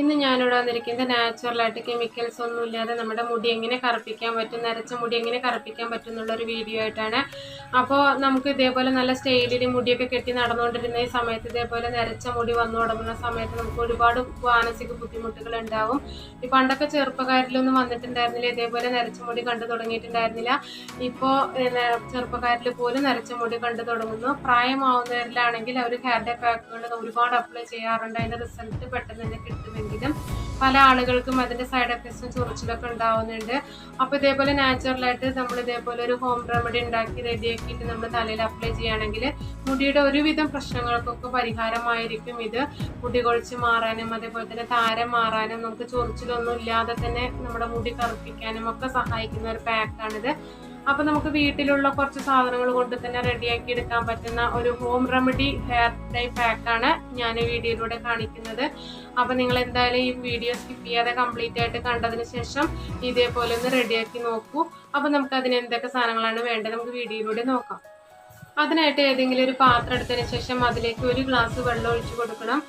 ഇന്ന് ഞാനിവിടെ വന്നിരിക്കുന്നത് നാച്ചുറലായിട്ട് കെമിക്കൽസ് ഒന്നും ഇല്ലാതെ നമ്മുടെ മുടി എങ്ങനെ കറുപ്പിക്കാൻ പറ്റും നരച്ച മുടി എങ്ങനെ കറുപ്പിക്കാൻ പറ്റും എന്നുള്ളൊരു വീഡിയോ ആയിട്ടാണ്. അപ്പോൾ നമുക്ക് ഇതേപോലെ നല്ല സ്റ്റൈലിൽ മുടിയൊക്കെ കെട്ടി നടന്നുകൊണ്ടിരുന്ന ഈ സമയത്ത് ഇതേപോലെ നരച്ച മുടി വന്നു തുടങ്ങുന്ന സമയത്ത് നമുക്ക് ഒരുപാട് മാനസിക ബുദ്ധിമുട്ടുകൾ ഉണ്ടാവും. ഈ പണ്ടൊക്കെ ചെറുപ്പക്കാരിലൊന്നും വന്നിട്ടുണ്ടായിരുന്നില്ല ഇതേപോലെ നരച്ച മുടി കണ്ടു തുടങ്ങിയിട്ടുണ്ടായിരുന്നില്ല. ഇപ്പോൾ ചെറുപ്പക്കാരിൽ പോലും നരച്ച മുടി കണ്ടു തുടങ്ങുന്നു. പ്രായമാവുന്നവരിലാണെങ്കിൽ അവർ ഹെയർ ഡേ പാക്കുകൾ ഒരുപാട് അപ്ലൈ ചെയ്യാറുണ്ട്. അതിന്റെ റിസൾട്ട് പെട്ടെന്ന് തന്നെ കിട്ടുമെങ്കിലും പല ആളുകൾക്കും അതിന്റെ സൈഡ് എഫക്ട്സും ചൊറിച്ചിലൊക്കെ ഉണ്ടാവുന്നുണ്ട്. അപ്പോൾ ഇതേപോലെ നാച്ചുറലായിട്ട് നമ്മൾ ഇതേപോലെ ഒരു ഹോം റെമഡി ഉണ്ടാക്കി റെഡിയാക്കിയിട്ട് നമ്മൾ തലയിൽ അപ്ലൈ ചെയ്യുകയാണെങ്കിൽ മുടിയുടെ ഒരുവിധം പ്രശ്നങ്ങൾക്കൊക്കെ പരിഹാരമായിരിക്കും ഇത്. മുടി കൊഴിച്ച് മാറാനും അതേപോലെ തന്നെ താരം മാറാനും നമുക്ക് ചൊറിച്ചിലൊന്നും ഇല്ലാതെ തന്നെ നമ്മുടെ മുടി കറുപ്പിക്കാനും ഒക്കെ സഹായിക്കുന്ന ഒരു പാക്കാണിത് അപ്പൊ നമുക്ക് വീട്ടിലുള്ള കുറച്ച് സാധനങ്ങൾ കൊണ്ട് തന്നെ റെഡിയാക്കി എടുക്കാൻ പറ്റുന്ന ഒരു ഹോം റെമഡി ഹെയർ ഡൈ പാക്കാണ് ഞാൻ വീഡിയോയിലൂടെ കാണിക്കുന്നത്. അപ്പൊ നിങ്ങൾ എന്തായാലും ഈ വീഡിയോ സ്കിപ്പ് ചെയ്യാതെ കംപ്ലീറ്റ് ആയിട്ട് കണ്ടതിന് ശേഷം ഇതേപോലെ ഒന്ന് റെഡിയാക്കി നോക്കൂ. അപ്പൊ നമുക്ക് അതിന് എന്തൊക്കെ സാധനങ്ങളാണ് വേണ്ടത് നമുക്ക് വീഡിയോയിലൂടെ നോക്കാം. അതിനായിട്ട് ഏതെങ്കിലും ഒരു പാത്രം എടുത്തതിന് ശേഷം അതിലേക്ക് ഒരു ഗ്ലാസ് വെള്ളം ഒഴിച്ചു കൊടുക്കണം.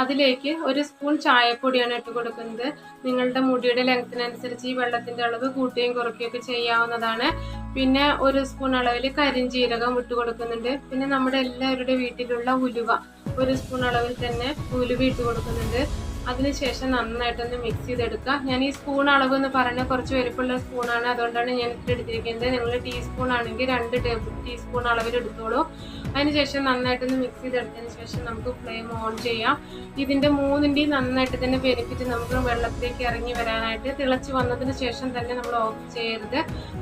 അതിലേക്ക് ഒരു സ്പൂൺ ചായപ്പൊടിയാണ് ഇട്ട് കൊടുക്കുന്നത്. നിങ്ങളുടെ മുടിയുടെ ലെങ്ത്തിനനുസരിച്ച് ഈ വെള്ളത്തിന്റെ അളവ് കൂട്ടുകയും കുറയ്ക്കുകയും ഒക്കെ ചെയ്യാവുന്നതാണ്. പിന്നെ ഒരു സ്പൂൺ അളവിൽ കരിഞ്ചീരകം ഇട്ട് കൊടുക്കുന്നുണ്ട്. പിന്നെ നമ്മുടെ എല്ലാവരുടെ വീട്ടിലുള്ള ഉലുവ ഒരു സ്പൂൺ അളവിൽ തന്നെ ഉലുവ ഇട്ട് കൊടുക്കുന്നുണ്ട്. അതിനുശേഷം നന്നായിട്ടൊന്ന് മിക്സ് ചെയ്തെടുക്കുക. ഞാൻ ഈ സ്പൂൺ അളവ് എന്ന് പറഞ്ഞാൽ കുറച്ച് വലുപ്പമുള്ള സ്പൂണാണ്. അതുകൊണ്ടാണ് ഞാൻ ഇത്ര എടുത്തിരിക്കുന്നത്. നിങ്ങൾ ടീസ്പൂൺ ആണെങ്കിൽ രണ്ട് ടേബിൾ ടീസ്പൂൺ അളവിൽ എടുത്തോളൂ. അതിനുശേഷം നന്നായിട്ടൊന്ന് മിക്സ് ചെയ്തെടുത്തതിന് ശേഷം നമുക്ക് ഫ്ലെയിം ഓൺ ചെയ്യാം. ഇതിന്റെ മൂന്നിന്റെയും നന്നായിട്ട് തന്നെ ബെനിഫിറ്റ് നമുക്ക് വെള്ളത്തിലേക്ക് ഇറങ്ങി വരാനായിട്ട് തിളച്ച് വന്നതിന് ശേഷം തന്നെ നമ്മൾ ഓഫ് ചെയ്യരുത്.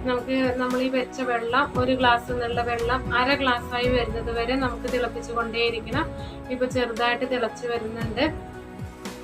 നമുക്ക് നമ്മൾ ഈ വെച്ച വെള്ളം ഒരു ഗ്ലാസ് എന്നുള്ള വെള്ളം അര ഗ്ലാസ്സായി വരുന്നത് വരെ നമുക്ക് തിളപ്പിച്ച് കൊണ്ടേയിരിക്കണം. ഇപ്പോൾ ചെറുതായിട്ട് തിളച്ച് വരുന്നുണ്ട്.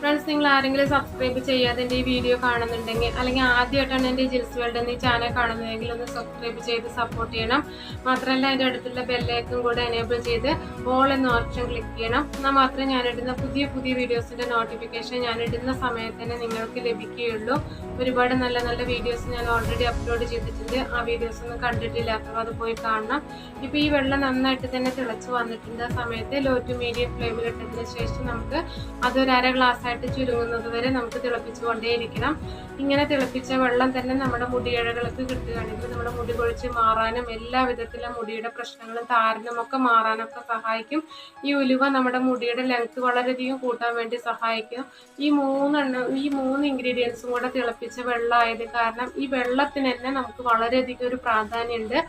ഫ്രണ്ട്സ് നിങ്ങൾ ആരെങ്കിലും സബ്സ്ക്രൈബ് ചെയ്യാതെ എന്റെ ഈ വീഡിയോ കാണുന്നുണ്ടെങ്കിൽ അല്ലെങ്കിൽ ആദ്യമായിട്ടാണ് എന്റെ ജിൽസ് വേൾഡ് എന്ന ചാനൽ കാണുന്നതെങ്കിൽ ഒന്ന് സബ്സ്ക്രൈബ് ചെയ്ത് സപ്പോർട്ട് ചെയ്യണം. മാത്രമല്ല എന്റെ അടുത്തുള്ള ബെല്ലേക്കും കൂടെ എനേബിൾ ചെയ്ത് ഓൾ എന്ന ഓപ്ഷൻ ക്ലിക്ക് ചെയ്യണം. എന്നാൽ മാത്രമേ ഞാനിടുന്ന പുതിയ പുതിയ വീഡിയോസിന്റെ നോട്ടിഫിക്കേഷൻ ഞാനിടുന്ന സമയത്ത് തന്നെ നിങ്ങൾക്ക് ലഭിക്കുകയുള്ളൂ. ഒരുപാട് നല്ല നല്ല വീഡിയോസ് ഞാൻ ഓൾറെഡി അപ്ലോഡ് ചെയ്തിട്ടുണ്ട്. ആ വീഡിയോസ് ഒന്നും കണ്ടിട്ടില്ലാത്തവർ അത് പോയി കാണണം. ഇപ്പോൾ ഈ വെള്ളം നന്നായിട്ട് തന്നെ തിളച്ച് വന്നിട്ടുണ്ട്. ആ സമയത്ത് ലോ ടു മീഡിയം ഫ്ലെയിമിൽ ഇട്ടതിന് ശേഷം നമുക്ക് അതൊരു അര ഗ്ലാസ് ആയിട്ട് ചുരുങ്ങുന്നത് വരെ നമുക്ക് തിളപ്പിച്ചുകൊണ്ടേയിരിക്കണം. ഇങ്ങനെ തിളപ്പിച്ച വെള്ളം തന്നെ നമ്മുടെ മുടിയിഴകൾക്ക് കിട്ടുകയാണെങ്കിൽ നമ്മുടെ മുടി കൊഴിച്ച് മാറാനും എല്ലാ വിധത്തിലും മുടിയുടെ പ്രശ്നങ്ങളും താരനും ഒക്കെ മാറാനൊക്കെ സഹായിക്കും. ഈ ഉലുവ നമ്മുടെ മുടിയുടെ ലെങ്ത് വളരെയധികം കൂട്ടാൻ വേണ്ടി സഹായിക്കും. ഈ മൂന്നെണ്ണം ഈ മൂന്ന് ഇൻഗ്രീഡിയൻസും കൂടെ തിളപ്പിച്ച വെള്ളമായത് കാരണം ഈ വെള്ളത്തിന് തന്നെ നമുക്ക് വളരെയധികം ഒരു പ്രാധാന്യമുണ്ട്.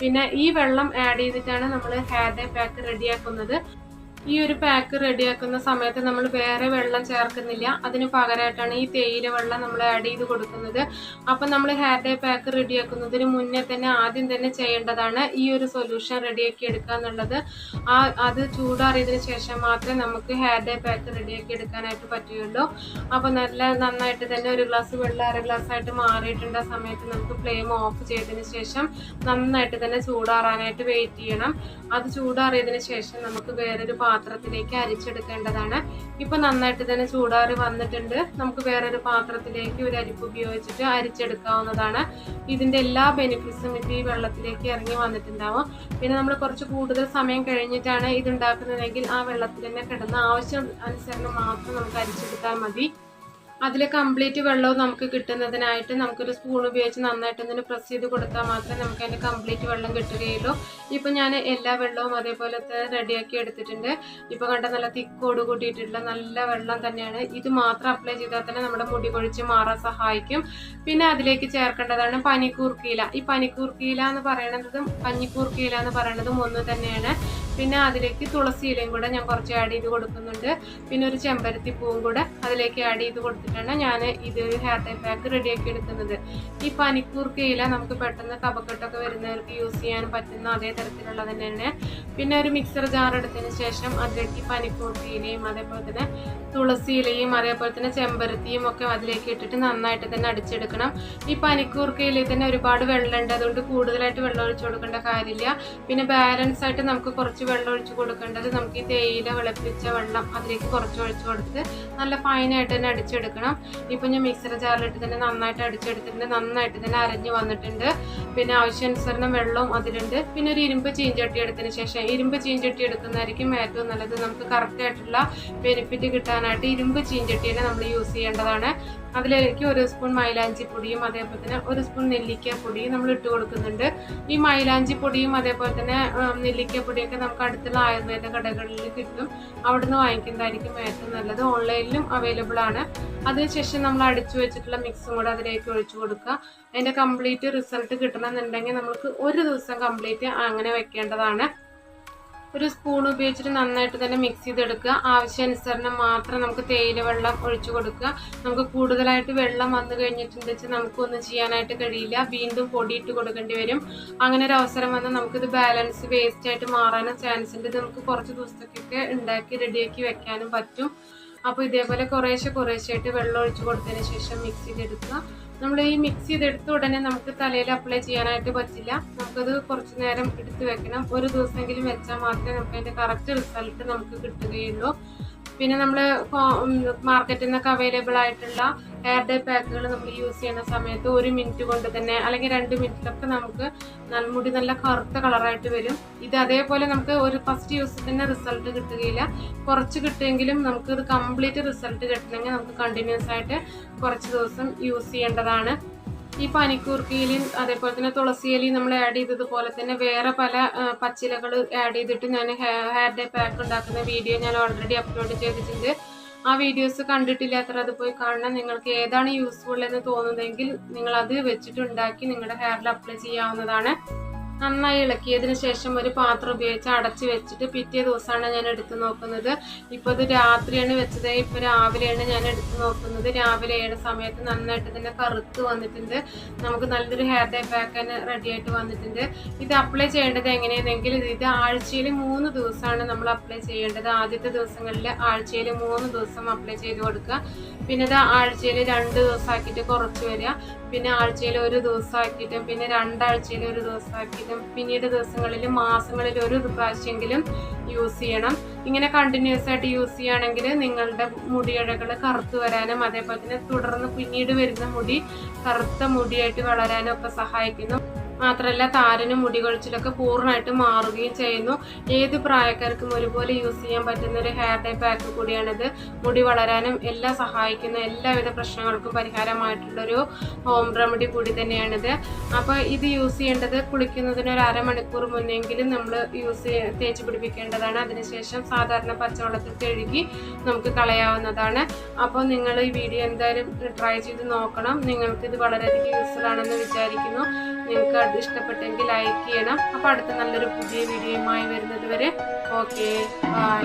പിന്നെ ഈ വെള്ളം ആഡ് ചെയ്തിട്ടാണ് നമ്മൾ ഹെയർ ഡേ പാക്ക് റെഡിയാക്കുന്നത് ഈ ഒരു പാക്ക് റെഡിയാക്കുന്ന സമയത്ത് നമ്മൾ വേറെ വെള്ളം ചേർക്കുന്നില്ല. അതിന് പകരമായിട്ടാണ് ഈ തേയില വെള്ളം നമ്മൾ ആഡ് ചെയ്ത് കൊടുക്കുന്നത്. അപ്പം നമ്മൾ ഹെയർ ഡേ പാക്ക് റെഡിയാക്കുന്നതിന് മുന്നേ തന്നെ ആദ്യം തന്നെ ചെയ്യേണ്ടതാണ് ഈ ഒരു സൊല്യൂഷൻ റെഡിയാക്കി എടുക്കുക എന്നുള്ളത്. ആ അത് ചൂടാറിയതിന് ശേഷം മാത്രമേ നമുക്ക് ഹെയർ ഡേ പാക്ക് റെഡിയാക്കി എടുക്കാനായിട്ട് പറ്റുകയുള്ളൂ. അപ്പോൾ നല്ല നന്നായിട്ട് തന്നെ ഒരു ഗ്ലാസ് വെള്ളം അര ഗ്ലാസ് ആയിട്ട് മാറിയിട്ടുണ്ട് ആ സമയത്ത് നമുക്ക് ഫ്ലെയിം ഓഫ് ചെയ്തതിന് ശേഷം നന്നായിട്ട് തന്നെ ചൂടാറാനായിട്ട് വെയിറ്റ് ചെയ്യണം. അത് ചൂടാറിയതിന് ശേഷം നമുക്ക് വേറൊരു പാത്രത്തിലേക്ക് അരിച്ചെടുക്കേണ്ടതാണ്. ഇപ്പൊ നന്നായിട്ട് തന്നെ ചൂടാറി വന്നിട്ടുണ്ട്. നമുക്ക് വേറൊരു പാത്രത്തിലേക്ക് ഒരു അരിപ്പ് ഉപയോഗിച്ചിട്ട് അരിച്ചെടുക്കാവുന്നതാണ്. ഇതിന്റെ എല്ലാ ബെനിഫിറ്റ്സും ഇപ്പൊ ഈ വെള്ളത്തിലേക്ക് ഇറങ്ങി വന്നിട്ടുണ്ടാവും. പിന്നെ നമ്മൾ കുറച്ച് കൂടുതൽ സമയം കഴിഞ്ഞിട്ടാണ് ഇത് ഉണ്ടാക്കുന്നതെങ്കിൽ ആ വെള്ളത്തിൽ തന്നെ കിടന്ന ആവശ്യം അനുസരണം മാത്രം നമുക്ക് അരിച്ചെടുത്താൽ മതി. അതിൽ കംപ്ലീറ്റ് വെള്ളവും നമുക്ക് കിട്ടുന്നതിനായിട്ട് നമുക്കൊരു സ്പൂൺ ഉപയോഗിച്ച് നന്നായിട്ട് ഒന്ന് പ്രസ് ചെയ്ത് കൊടുത്താൽ മാത്രമേ നമുക്ക് അതിന്റെ കംപ്ലീറ്റ് വെള്ളം കിട്ടുകയുള്ളൂ. ഇപ്പം ഞാൻ എല്ലാ വെള്ളവും അതേപോലത്തെ റെഡിയാക്കി എടുത്തിട്ടുണ്ട്. ഇപ്പോൾ കണ്ട നല്ല തിക്കോട് കൂട്ടിയിട്ടുള്ള നല്ല വെള്ളം തന്നെയാണ്. ഇത് മാത്രം അപ്ലൈ ചെയ്താൽ തന്നെ നമ്മുടെ മുടി കൊഴിച്ച് മാറാൻ സഹായിക്കും. പിന്നെ അതിലേക്ക് ചേർക്കേണ്ടതാണ് പനിക്കൂർക്കീല ഈ പനിക്കൂർക്കീല എന്ന് പറയുന്നത് പഞ്ഞിക്കൂർക്കീല എന്ന് പറയുന്നതും ഒന്ന് തന്നെയാണ്. പിന്നെ അതിലേക്ക് തുളസി ഇലയും കൂടെ ഞാൻ കുറച്ച് ആഡ് ചെയ്ത് കൊടുക്കുന്നുണ്ട്. പിന്നെ ഒരു ചെമ്പരത്തി പൂവും കൂടെ അതിലേക്ക് ആഡ് ചെയ്ത് കൊടുത്തിട്ടാണ് ഞാൻ ഇത് ഹെയർ ടൈ പാക്ക് റെഡിയാക്കി എടുക്കുന്നത്. ഈ പനിക്കൂർക്ക ഇല നമുക്ക് പെട്ടെന്ന് കപക്കെട്ടൊക്കെ വരുന്നവർക്ക് യൂസ് ചെയ്യാൻ പറ്റുന്ന അതേ തരത്തിലുള്ളത് തന്നെയാണ്. പിന്നെ ഒരു മിക്സർ ജാർ എടുത്തതിന് ശേഷം അതിലേക്ക് പനിക്കൂർക്ക ഇലയും അതേപോലെ തന്നെ തുളസി ഇലയും അതേപോലെ തന്നെ ചെമ്പരത്തിയും ഒക്കെ അതിലേക്ക് ഇട്ടിട്ട് നന്നായിട്ട് തന്നെ അടിച്ചെടുക്കണം. ഈ പനിക്കൂർക്ക ഇലയിൽ തന്നെ ഒരുപാട് വെള്ളമുണ്ട്. അതുകൊണ്ട് കൂടുതലായിട്ട് വെള്ളം ഒഴിച്ചു കൊടുക്കേണ്ട കാര്യമില്ല. പിന്നെ ബാലൻസ് ആയിട്ട് നമുക്ക് കുറച്ച് ഫസ്റ്റ് വെള്ളം ഒഴിച്ച് കൊടുക്കേണ്ടത് നമുക്ക് ഈ തേയില വിളപ്പിച്ച വെള്ളം അതിലേക്ക് കുറച്ച് ഒഴിച്ച് കൊടുത്ത് നല്ല ഫൈനായിട്ട് തന്നെ അടിച്ചെടുക്കണം. ഇപ്പം ഞാൻ മിക്സർ ജാറിലിട്ട് തന്നെ നന്നായിട്ട് അടിച്ചെടുത്തിട്ടുണ്ട്. നന്നായിട്ട് തന്നെ അരഞ്ഞ് വന്നിട്ടുണ്ട്. പിന്നെ ആവശ്യാനുസരണം വെള്ളവും അതിലുണ്ട്. പിന്നെ ഒരു ഇരുമ്പ് ചീഞ്ചട്ടി എടുത്തതിന് ശേഷം ഇരുമ്പ് ചീഞ്ചട്ടി എടുക്കുന്നതായിരിക്കും ഏറ്റവും നല്ലത്. നമുക്ക് കറക്റ്റായിട്ടുള്ള ബെനിഫിറ്റ് കിട്ടാനായിട്ട് ഇരുമ്പ് ചീഞ്ചട്ടി തന്നെ നമ്മൾ യൂസ് ചെയ്യേണ്ടതാണ്. അതിലേക്ക് ഒരു സ്പൂൺ മൈലാഞ്ചി പൊടിയും അതേപോലെ തന്നെ ഒരു സ്പൂൺ നെല്ലിക്ക പൊടിയും നമ്മൾ ഇട്ട് കൊടുക്കുന്നുണ്ട്. ഈ മൈലാഞ്ചി പൊടിയും അതേപോലെ തന്നെ നെല്ലിക്ക പൊടിയൊക്കെ നമുക്ക് അടുത്തുള്ള ആയുർവേദ കടകളിൽ കിട്ടും. അവിടെ നിന്ന് വാങ്ങിക്കുന്നതായിരിക്കും ഏറ്റവും നല്ലത്. ഓൺലൈനിലും അവൈലബിൾ ആണ്. അതിനുശേഷം നമ്മൾ അടിച്ചു വെച്ചിട്ടുള്ള മിക്സും കൂടെ അതിലേക്ക് ഒഴിച്ചു കൊടുക്കുക. അതിന്റെ കംപ്ലീറ്റ് റിസൾട്ട് കിട്ടണമെന്നുണ്ടെങ്കിൽ നമുക്ക് ഒരു ദിവസം കംപ്ലീറ്റ് അങ്ങനെ വെക്കേണ്ടതാണ്. ഒരു സ്പൂൺ ഉപയോഗിച്ചിട്ട് നന്നായിട്ട് തന്നെ മിക്സ് ചെയ്തെടുക്കുക. ആവശ്യാനുസരണം മാത്രം നമുക്ക് തേയില വെള്ളം ഒഴിച്ചു കൊടുക്കുക. നമുക്ക് കൂടുതലായിട്ട് വെള്ളം വന്നു കഴിഞ്ഞിട്ടുണ്ടെന്ന് വെച്ചാൽ നമുക്കൊന്നും ചെയ്യാനായിട്ട് കഴിയില്ല. വീണ്ടും പൊടിയിട്ട് കൊടുക്കേണ്ടി വരും. അങ്ങനെ ഒരു അവസരം വന്നാൽ നമുക്കിത് ബാലൻസ് വേസ്റ്റ് ആയിട്ട് മാറാനും ചാൻസ് ഉണ്ട്. നമുക്ക് കുറച്ച് ദിവസത്തേക്കൊക്കെ ഉണ്ടാക്കി റെഡിയാക്കി വെക്കാനും പറ്റും. അപ്പോൾ ഇതേപോലെ കുറേശ്ശെ കുറേശ്ശെ ആയിട്ട് വെള്ളം ഒഴിച്ച് കൊടുത്തതിന് ശേഷം മിക്സ് ചെയ്തെടുക്കുക. നമ്മൾ ഈ മിക്സ് ചെയ്തെടുത്ത ഉടനെ നമുക്ക് തലയിൽ അപ്ലൈ ചെയ്യാനായിട്ട് പറ്റില്ല. നമുക്കത് കുറച്ച് നേരം എടുത്ത് വെക്കണം. ഒരു ദിവസമെങ്കിലും വെച്ചാൽ മാത്രമേ നമുക്ക് അതിന്റെ കറക്റ്റ് റിസൾട്ട് നമുക്ക് കിട്ടുകയുള്ളൂ. പിന്നെ നമ്മൾ മാർക്കറ്റിൽ നിന്നൊക്കെ അവൈലബിൾ ആയിട്ടുള്ള ഹെയർ ഡേ പാക്കുകൾ നമ്മൾ യൂസ് ചെയ്യുന്ന സമയത്ത് ഒരു മിനിറ്റ് കൊണ്ട് തന്നെ അല്ലെങ്കിൽ രണ്ട് മിനിറ്റിലൊക്കെ നമുക്ക് മുടി നല്ല കറുത്ത കളറായിട്ട് വരും. ഇത് അതേപോലെ നമുക്ക് ഒരു ഫസ്റ്റ് യൂസ് തന്നെ റിസൾട്ട് കിട്ടുകയില്ല. കുറച്ച് കിട്ടുമെങ്കിലും നമുക്ക് ഇത് കംപ്ലീറ്റ് റിസൾട്ട് കിട്ടണമെങ്കിൽ നമുക്ക് കണ്ടിന്യൂസ് ആയിട്ട് കുറച്ച് ദിവസം യൂസ് ചെയ്യേണ്ടതാണ്. ഈ പനിക്കൂർക്കയിലും അതേപോലെ തന്നെ തുളസിയിലയും നമ്മൾ ആഡ് ചെയ്തതുപോലെ തന്നെ വേറെ പല പച്ചിലകൾ ആഡ് ചെയ്തിട്ട് ഞാൻ ഹെയർ ഡേ പാക്ക് ഉണ്ടാക്കുന്ന വീഡിയോ ഞാൻ ഓൾറെഡി അപ്ലോഡ് ചെയ്തിട്ടുണ്ട്. ആ വീഡിയോസ് കണ്ടിട്ടില്ലാത്തവർ അത് പോയി കാണണം. നിങ്ങൾക്ക് ഏതാണ് യൂസ്ഫുൾ എന്ന് തോന്നുന്നതെങ്കിൽ നിങ്ങൾ അത് വെച്ചിട്ട് ഉണ്ടാക്കി നിങ്ങളുടെ ഹെയറിൽ അപ്ലൈ ചെയ്യാവുന്നതാണ്. നന്നായി ഇളക്കിയതിന് ശേഷം ഒരു പാത്രം ഉപയോഗിച്ച് അടച്ച് വെച്ചിട്ട് പിറ്റേ ദിവസമാണ് ഞാൻ എടുത്ത് നോക്കുന്നത്. ഇപ്പോൾ ഇത് രാത്രിയാണ് വെച്ചത്. ഇപ്പോൾ രാവിലെയാണ് ഞാൻ എടുത്ത് നോക്കുന്നത്. രാവിലെ ഏഴ് സമയത്ത് നന്നായിട്ട് തന്നെ കറുത്ത് വന്നിട്ടുണ്ട്. നമുക്ക് നല്ലൊരു ഹെയർ ഡേ പാക്ക് തന്നെ റെഡി ആയിട്ട് വന്നിട്ടുണ്ട്. ഇത് അപ്ലൈ ചെയ്യേണ്ടത് എങ്ങനെയാണെങ്കിൽ ഇത് ആഴ്ചയിൽ മൂന്ന് ദിവസമാണ് നമ്മൾ അപ്ലൈ ചെയ്യേണ്ടത്. ആദ്യത്തെ ദിവസങ്ങളിൽ ആഴ്ചയിൽ മൂന്ന് ദിവസം അപ്ലൈ ചെയ്ത് കൊടുക്കുക. പിന്നെ ഇത് ആഴ്ചയിൽ രണ്ട് ദിവസമാക്കിയിട്ട് കുറച്ച് വരിക. പിന്നെ ആഴ്ചയിൽ ഒരു ദിവസമാക്കിയിട്ടും പിന്നെ രണ്ടാഴ്ചയിൽ ഒരു ദിവസമാക്കിയിട്ടും പിന്നീട് ദിവസങ്ങളിൽ മാസങ്ങളിൽ ഒരു പ്രാവശ്യമെങ്കിലും യൂസ് ചെയ്യണം. ഇങ്ങനെ കണ്ടിന്യൂസ് ആയിട്ട് യൂസ് ചെയ്യുകയാണെങ്കിൽ നിങ്ങളുടെ മുടിയിഴകൾ കറുത്ത് വരാനും അതേപോലെ തന്നെ തുടർന്ന് പിന്നീട് വരുന്ന മുടി കറുത്ത മുടിയായിട്ട് വളരാനും ഒക്കെ സഹായിക്കുന്നു. മാത്രമല്ല താരനും മുടി കൊഴിച്ചിലൊക്കെ പൂർണമായിട്ട് മാറുകയും ചെയ്യുന്നു. ഏത് പ്രായക്കാർക്കും ഒരുപോലെ യൂസ് ചെയ്യാൻ പറ്റുന്ന ഒരു ഹെയർ ഡേ പാക്ക് കൂടിയാണിത്. മുടി വളരാനും എല്ലാം സഹായിക്കുന്ന എല്ലാവിധ പ്രശ്നങ്ങൾക്കും പരിഹാരമായിട്ടുള്ളൊരു ഹോം റെമഡി കൂടി തന്നെയാണിത്. അപ്പോൾ ഇത് യൂസ് ചെയ്യേണ്ടത് കുളിക്കുന്നതിന് ഒരു അരമണിക്കൂർ മുന്നെങ്കിലും നമ്മൾ യൂസ് തേച്ച് പിടിപ്പിക്കേണ്ടതാണ്. അതിനുശേഷം സാധാരണ പച്ചവെള്ളത്തിൽ കഴുകി നമുക്ക് കളയാവുന്നതാണ്. അപ്പോൾ നിങ്ങൾ ഈ വീഡിയോ എന്തായാലും ട്രൈ ചെയ്ത് നോക്കണം. നിങ്ങൾക്ക് ഇത് വളരെയധികം യൂസ്ഫുൾ ആണെന്ന് വിചാരിക്കുന്നു. നിങ്ങൾക്ക് അത് ഇഷ്ടപ്പെട്ടെങ്കിൽ ലൈക്ക് ചെയ്യണം. അപ്പോൾ അടുത്ത നല്ലൊരു പുതിയ വീഡിയോയുമായി വരുന്നത് വരെ. Okay bye